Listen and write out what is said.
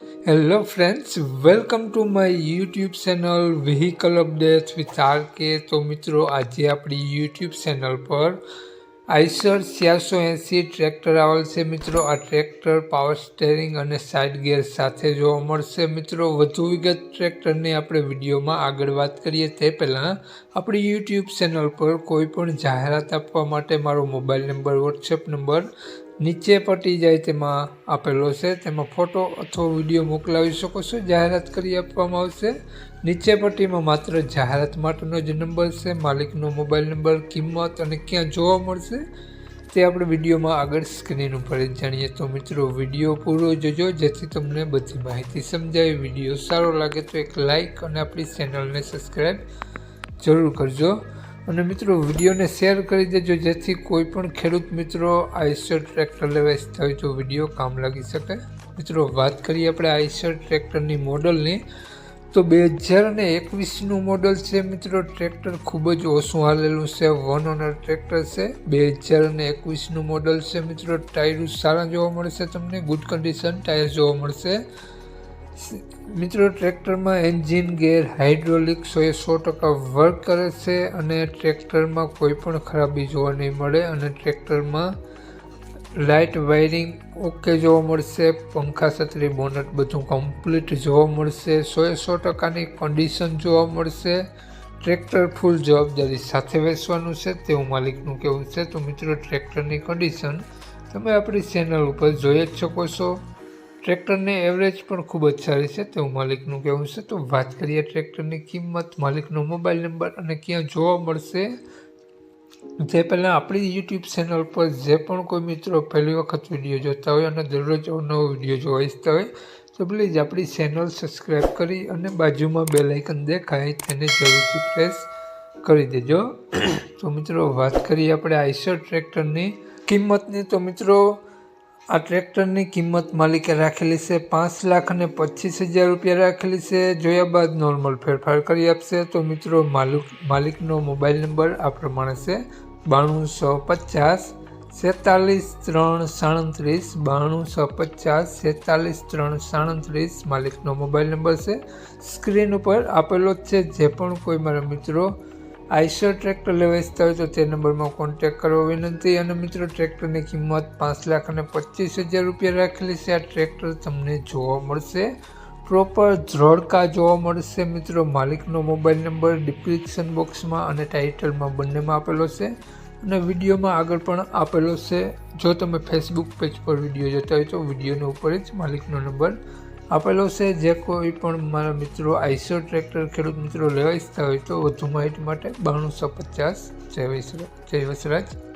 Hello friends welcome to my YouTube channel vehicle updates with R K તો મિત્રો, આજે આપણી યુટ્યુબ ચેનલ પર આઈસર છ્યાસો એંસી ટ્રેક્ટર આવેલ છે મિત્રો. આ ટ્રેક્ટર પાવર સ્ટેરિંગ અને સાઇડ ગિયર સાથે જોવા મળશે મિત્રો. વધુ વિગત ટ્રેક્ટરની આપણે વિડીયોમાં આગળ વાત કરીએ તે પહેલાં આપણી યુટ્યુબ ચેનલ પર કોઈ પણ જાહેરાત આપવા માટે મારો મોબાઈલ નંબર વોટ્સએપ નંબર નીચે પટી જાય તેમાં આપેલો છે. તેમાં ફોટો અથવા વીડિયો મોકલાવી શકો છો. જાહેરાત કરી આપવામાં આવશે. નીચે પટ્ટીમાં માત્ર જાહેરાત માટેનો જ નંબર છે. માલિકનો મોબાઈલ નંબર, કિંમત અને ક્યાં જોવા મળશે તે આપણે વિડીયોમાં આગળ સ્ક્રીન ઉપર જાણીએ. તો મિત્રો, વીડિયો પૂરો જોજો. જેથી તમને બધી માહિતી સમજાય. વીડિયો સારો લાગે તો એક લાઈક અને આપણી ચેનલને સબસ્ક્રાઈબ જરૂર કરજો. અને મિત્રો, વિડીયોને શેર કરી દેજો, જેથી કોઈ પણ ખેડૂત મિત્રો આઈસર ટ્રેક્ટર લેવા ઈચ્છતા હોય તો વીડિયો કામ લાગી શકે. મિત્રો, વાત કરીએ આપણે આઈસર ટ્રેક્ટરની મોડલની. તો બે હજાર અને એકવીસનું મોડલ છે મિત્રો, ટ્રેક્ટર ખૂબ જ ઓછું હાલેલું છે, વન ઓનર ટ્રેક્ટર છે. બે હજાર અને એકવીસનું મોડલ છે મિત્રો, ટાયર સારા જોવા મળશે તમને, ગુડ કન્ડિશન, ટાયર જોવા મળશે. મિત્રો, ટ્રેક્ટરમાં એન્જિન ગેર હાઇડ્રોલિક સો એ સો ટકા વર્ક કરે છે અને ટ્રેક્ટરમાં કોઈ પણ ખરાબી જોવા નહીં મળે અને ટ્રેક્ટરમાં લાઇટ વાયરિંગ ઓકે જોવા મળશે, પંખા છત્રી, બોનટ બધું કમ્પ્લીટ જોવા મળશે, સો એ સો ટકાની કન્ડિશન જોવા મળશે. ટ્રેક્ટર ફૂલ જવાબદારી સાથે વેચવાનું છે, તેવું માલિકનું કહેવું છે. તો મિત્રો, ટ્રેક્ટરની કન્ડિશન તમે આપણી ચેનલ ઉપર જોઈ જ શકો છો. ટ્રેક્ટરની એવરેજ પણ ખૂબ જ સારી છે. તેવું માલિકનું કહેવું છે. તો વાત કરીએ ટ્રેક્ટરની કિંમત, માલિકનો મોબાઈલ નંબર અને ક્યાં જોવા મળશે. જે પહેલાં આપણી યુટ્યુબ ચેનલ પર જે પણ કોઈ મિત્રો પહેલી વખત વીડિયો જોતા હોય અને દરરોજ નવો વીડિયો જોવા ઈચ્છતા હોય, તો પ્લીઝ આપણી ચેનલ સબસ્ક્રાઈબ કરી અને બાજુમાં બે લાઇકન દેખાય તેને જરૂરથી પ્રેસ કરી દેજો. તો મિત્રો વાત કરીએ આપણે આઈસર ટ્રેક્ટરની કિંમતની. તો મિત્રો આ ટ્રેક્ટરની કિંમત માલિકે રાખેલી છે પાંચ લાખ અને પચીસ હજાર રૂપિયા રાખેલી છે. જોયા બાદ નોર્મલ ફેરફાર કરી આપશે. તો મિત્રો, માલિક, માલિકનો મોબાઈલ નંબર આ પ્રમાણે છે. બાણું સો પચાસ સેતાલીસ ત્રણ સાડત્રીસ, બાણું સો પચાસ સેતાલીસ ત્રણ સાડત્રીસ માલિકનો મોબાઈલ નંબર છે. સ્ક્રીન ઉપર આપેલો જ છે. જે પણ કોઈ મારા મિત્રો આઈસર ટ્રેક્ટર લેવા ઈચ્છતા હોય તો તે નંબરમાં કોન્ટેક્ટ કરવો વિનંતી અને મિત્રો ટ્રેક્ટરની કિંમત પાંચ લાખ અને પચીસ હજાર રૂપિયા રાખેલી છે. આ ટ્રેક્ટર તમને જોવા મળશે. પ્રોપર ધ્રોળકા જોવા મળશે મિત્રો. માલિકનો મોબાઈલ નંબર ડિસ્ક્રિપ્શન બોક્સમાં અને ટાઇટલમાં બંનેમાં આપેલો છે. અને વિડીયોમાં આગળ પણ આપેલો છે. જો તમે ફેસબુક પેજ પર વીડિયો જોતા હોય તો વિડીયોની ઉપર જ માલિકનો નંબર આપેલો છે, જે કોઈ પણ મારા મિત્રો આઈસો ટ્રેક્ટર ખેડૂત મિત્રો લેવા ઈચ્છતા હોય તો વધુ માહિતી માટે બાણુંસો પચાસ જય વસરાજ જય વસરાજ.